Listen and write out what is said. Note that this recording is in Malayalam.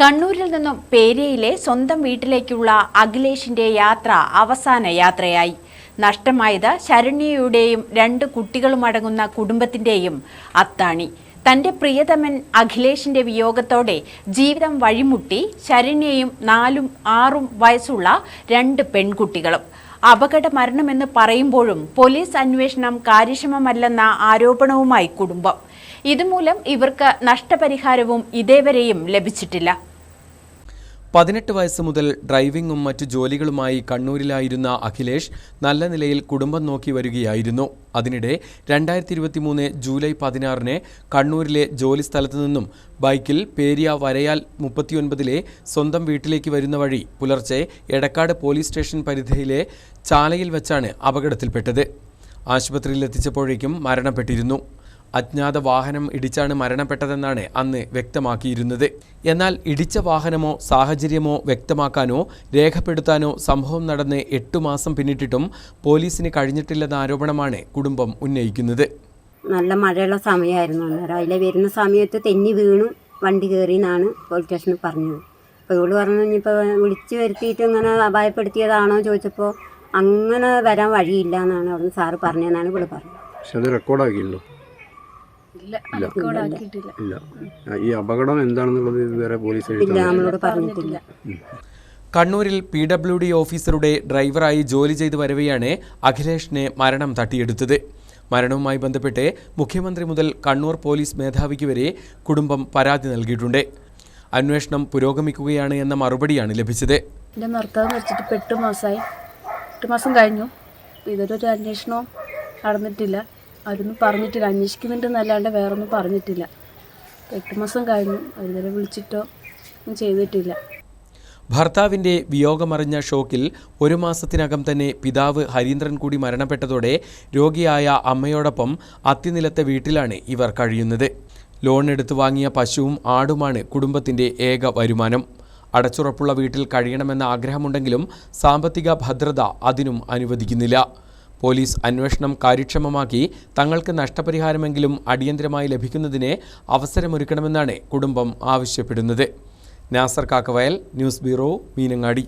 കണ്ണൂരിൽ നിന്നും പേരയിലെ സ്വന്തം വീട്ടിലേക്കുള്ള അഖിലേഷിന്റെ യാത്ര അവസാന യാത്രയായി. നഷ്ടമായത് ശരണ്യയുടെയും രണ്ട് കുട്ടികളുമടങ്ങുന്ന കുടുംബത്തിന്റെയും അത്താണി. തന്റെ പ്രിയതമൻ അഖിലേഷിന്റെ വിയോഗത്തോടെ ജീവിതം വഴിമുട്ടി ശരണ്യയും നാലും ആറും വയസ്സുള്ള രണ്ട് പെൺകുട്ടികളും. അപകട മരണമെന്ന് പറയുമ്പോഴും പോലീസ് അന്വേഷണം കാര്യക്ഷമമല്ലെന്ന ആരോപണവുമായി കുടുംബം. ഇതുമൂലം ഇവർക്ക് നഷ്ടപരിഹാരവും ഇതേവരെയും ലഭിച്ചിട്ടില്ല. പതിനെട്ട് വയസ്സ് മുതൽ ഡ്രൈവിംഗും മറ്റു ജോലികളുമായി കണ്ണൂരിലായിരുന്ന അഖിലേഷ് നല്ല നിലയിൽ കുടുംബം നോക്കി വരികയായിരുന്നു. അതിനിടെ രണ്ടായിരത്തി ഇരുപത്തിമൂന്ന് ജൂലൈ പതിനാറിന് കണ്ണൂരിലെ ജോലി സ്ഥലത്തു നിന്നും ബൈക്കിൽ പേരിയ വരയാൽ മുപ്പത്തിയൊൻപതിലെ സ്വന്തം വീട്ടിലേക്ക് വരുന്ന വഴി പുലർച്ചെ എടക്കാട് പോലീസ് സ്റ്റേഷൻ പരിധിയിലെ ചാലയിൽ വെച്ചാണ് അപകടത്തിൽപ്പെട്ടത്. ആശുപത്രിയിൽ എത്തിച്ചപ്പോഴേക്കും മരണപ്പെട്ടിരുന്നു. അജ്ഞാത വാഹനം ഇടിച്ചാണ് മരണപ്പെട്ടതെന്നാണ് അന്ന് വ്യക്തമാക്കിയിരുന്നത്. എന്നാൽ ഇടിച്ച വാഹനമോ സാഹചര്യമോ വ്യക്തമാക്കാനോ രേഖപ്പെടുത്താനോ സംഭവം നടന്ന് എട്ടു മാസം പിന്നിട്ടിട്ടും പോലീസിന് കഴിഞ്ഞിട്ടില്ലെന്ന ആരോപണമാണ് കുടുംബം ഉന്നയിക്കുന്നത്. നല്ല മഴയുള്ള സമയമായിരുന്നു രാവിലെ അതിലെ വരുന്ന സമയത്ത് തെന്നി വീണു വണ്ടി കയറി എന്നാണ് പോലീസ് സ്റ്റേഷനിൽ പറഞ്ഞത്. അപ്പോൾ ഇവൾ പറഞ്ഞു ഇനിയിപ്പോൾ വിളിച്ച് വരുത്തിയിട്ട് ഇങ്ങനെ അപായപ്പെടുത്തിയതാണോ? ചോദിച്ചപ്പോൾ അങ്ങനെ വരാൻ വഴിയില്ല എന്നാണ് അവിടുന്ന് സാറ് പറഞ്ഞതെന്നാണ് ഇവിടെ പറഞ്ഞത്. പക്ഷെ അത് റെക്കോർഡാക്കിയല്ലോ ഇല്ല. ഈ അപകടം എന്താണെന്നുള്ളത് ഇതുവരെ പോലീസ് നമ്മളോട് പറഞ്ഞിട്ടില്ല. കണ്ണൂരിൽ പി ഡബ്ല്യു ഡി ഓഫീസറുടെ ഡ്രൈവറായി ജോലി ചെയ്തു വരവെയാണ് അഖിലേഷിനെ മരണം തട്ടിയെടുത്തത്. മരണവുമായി ബന്ധപ്പെട്ട് മുഖ്യമന്ത്രി മുതൽ കണ്ണൂർ പോലീസ് മേധാവിക്ക് വരെ കുടുംബം പരാതി നൽകിയിട്ടുണ്ട്. അന്വേഷണം പുരോഗമിക്കുകയാണ് എന്ന മറുപടിയാണ് ലഭിച്ചത്. എന്റെ ഭർത്താവ് മരിച്ചിട്ട് ഇപ്പം എട്ട് മാസമായി എട്ട് മാസം കഴിഞ്ഞു. ഇതൊരു അന്വേഷണവും നടന്നിട്ടില്ല. അവരൊന്നും പറഞ്ഞിട്ടില്ല. അന്വേഷിക്കുന്നുണ്ടെന്നല്ലാണ്ട് വേറൊന്നും പറഞ്ഞിട്ടില്ല. എട്ട് മാസം കഴിഞ്ഞു. അതുവരെ വിളിച്ചിട്ടോ ഒന്നും ചെയ്തിട്ടില്ല. ഭർത്താവിന്റെ വിയോഗമറിഞ്ഞ ഷോക്കിൽ ഒരു മാസത്തിനകം തന്നെ പിതാവ് ഹരീന്ദ്രൻ കൂടി മരണപ്പെട്ടതോടെ രോഗിയായ അമ്മയോടൊപ്പം അത്തിനിലത്തെ വീട്ടിലാണ് ഇവർ കഴിയുന്നത്. ലോൺ എടുത്തു വാങ്ങിയ പശുവും ആടുമാണ് കുടുംബത്തിന്റെ ഏക വരുമാനം. അടച്ചുറപ്പുള്ള വീട്ടിൽ കഴിയണമെന്ന ആഗ്രഹമുണ്ടെങ്കിലും സാമ്പത്തിക ഭദ്രത അതിനും അനുവദിക്കുന്നില്ല. പോലീസ് അന്വേഷണം കാര്യക്ഷമമാക്കി തങ്ങൾക്ക് നഷ്ടപരിഹാരമെങ്കിലും അടിയന്തരമായി ലഭിക്കുന്നതിന് അവസരമൊരുക്കണമെന്നാണ് കുടുംബം ആവശ്യപ്പെടുന്നത്. Nasar Kakkavayal news bureau Meenangadi.